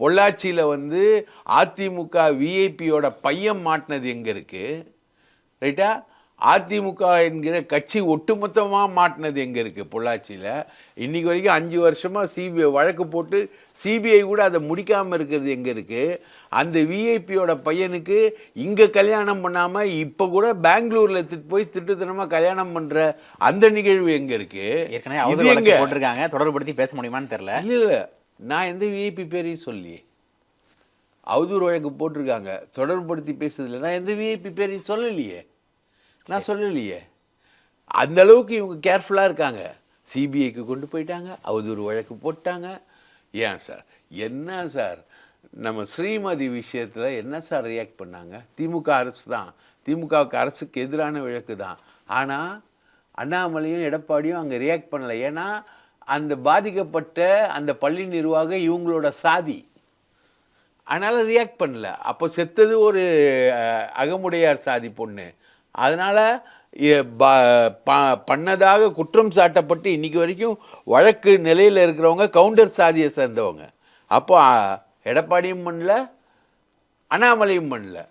பொள்ளாச்சியில் வந்து அதிமுக விஐபியோட பையன் மாட்டினது எங்கே இருக்கு? ரைட்டா? அதிமுக என்கிற கட்சி ஒட்டுமொத்தமாக மாட்டினது எங்கே இருக்குது பொள்ளாச்சியில்? இன்னைக்கு வரைக்கும் அஞ்சு வருஷமாக சிபிஐ வழக்கு போட்டு சிபிஐ கூட அதை முடிக்காமல் இருக்கிறது எங்கே இருக்குது அந்த விஐபியோட பையனுக்கு இங்கே கல்யாணம் பண்ணாமல் இப்போ கூட பெங்களூரில் எடுத்துட்டு போய் திட்டுத்தனமாக கல்யாணம் பண்ணுற அந்த நிகழ்வு எங்கே ஏற்கனவே இருக்குது வழக்கு எங்கே? போட்டிருக்காங்க. தொடர்புபடுத்தி பேச முடியுமான்னு தெரியல. இல்லை இல்லை. நான் எந்த விஐபி பேரையும் சொல்லியே அவதூறு வழக்கு போட்டிருக்காங்க. தொடர்புபடுத்தி பேசுறதுல நான் எந்த விஐபி பேரையும் சொல்லலையே. நான் சொல்லலையே. அந்த அளவுக்கு இவங்க கேர்ஃபுல்லாக இருக்காங்க. சிபிஐக்கு கொண்டு போயிட்டாங்க. அவதூறு வழக்கு போட்டாங்க. ஏன் சார்? என்ன சார்? நம்ம ஸ்ரீமதி விஷயத்தில் என்ன சார் ரியாக்ட் பண்ணாங்க? திமுக அரசு தான். திமுகவுக்கு அரசுக்கு எதிரான வழக்கு தான். ஆனால் அண்ணாமலையும் எடப்பாடியும் அங்கே ரியாக்ட் பண்ணலை. ஏன்னா அந்த பாதிக்கப்பட்ட அந்த பள்ளி நிர்வாகம் இவங்களோட சாதி. அதனால் ரியாக்ட் பண்ணல. அப்போ செத்தது ஒரு அகமுடையார் சாதி பொண்ணு. அதனால் பண்ணதாக குற்றம் சாட்டப்பட்டு இன்றைக்கி வரைக்கும் வழக்கு நிலையில் இருக்கிறவங்க கவுண்டர் சாதியை சேர்ந்தவங்க. அப்போ எடப்பாடியும் பண்ணல அண்ணாமலையும் பண்ணல.